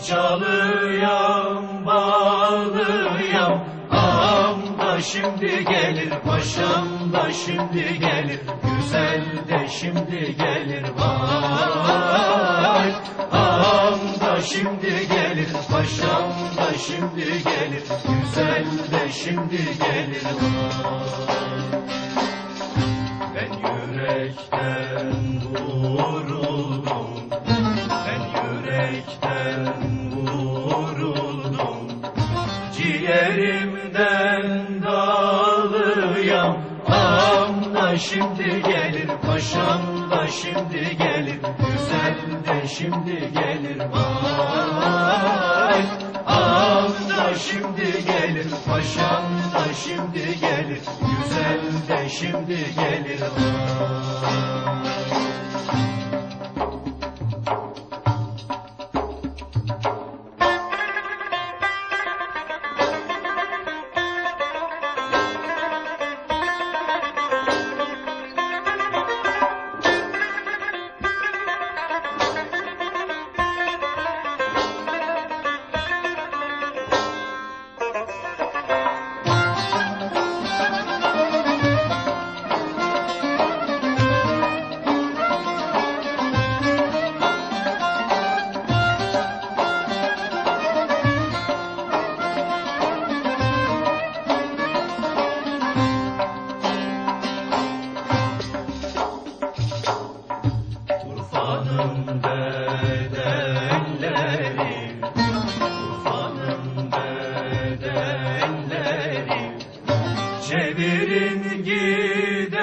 Bohçalıyam, bağlıyam Ağam da şimdi gelir, paşam da şimdi gelir. Güzel de şimdi gelir, vay. Ağam da şimdi gelir, paşam da şimdi gelir. Güzel de şimdi gelir, vay. Dağılıyam Ağam da şimdi gelir Paşam da şimdi gelir Güzel de şimdi gelir Vay. Ağam da şimdi gelir Paşam da şimdi gelir Güzel de şimdi gelir Vay Çevirin gidenleri.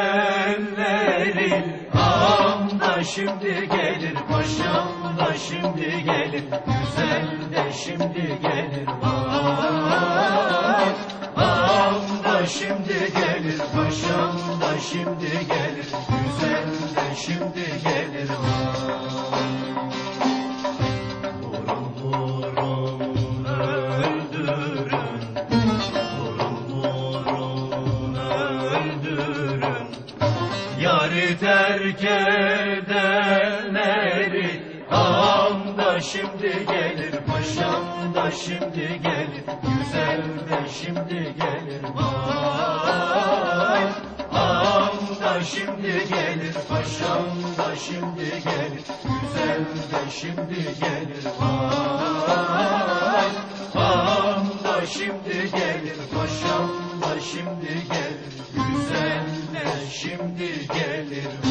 Ağam şimdi gelir Paşam da şimdi gelir. Güzel de şimdi gelir Ağam da şimdi gelir. Paşam da şimdi gelir Güzel de şimdi Yarı terk edenleri Ağam da şimdi gelir Paşam da şimdi gelir Güzel de şimdi gelir. Vay Ağam da şimdi gelir Paşam da şimdi gelir Güzel de şimdi gelir. Vay Ağam da şimdi gelir Paşam da şimdi gelir şimdi gelir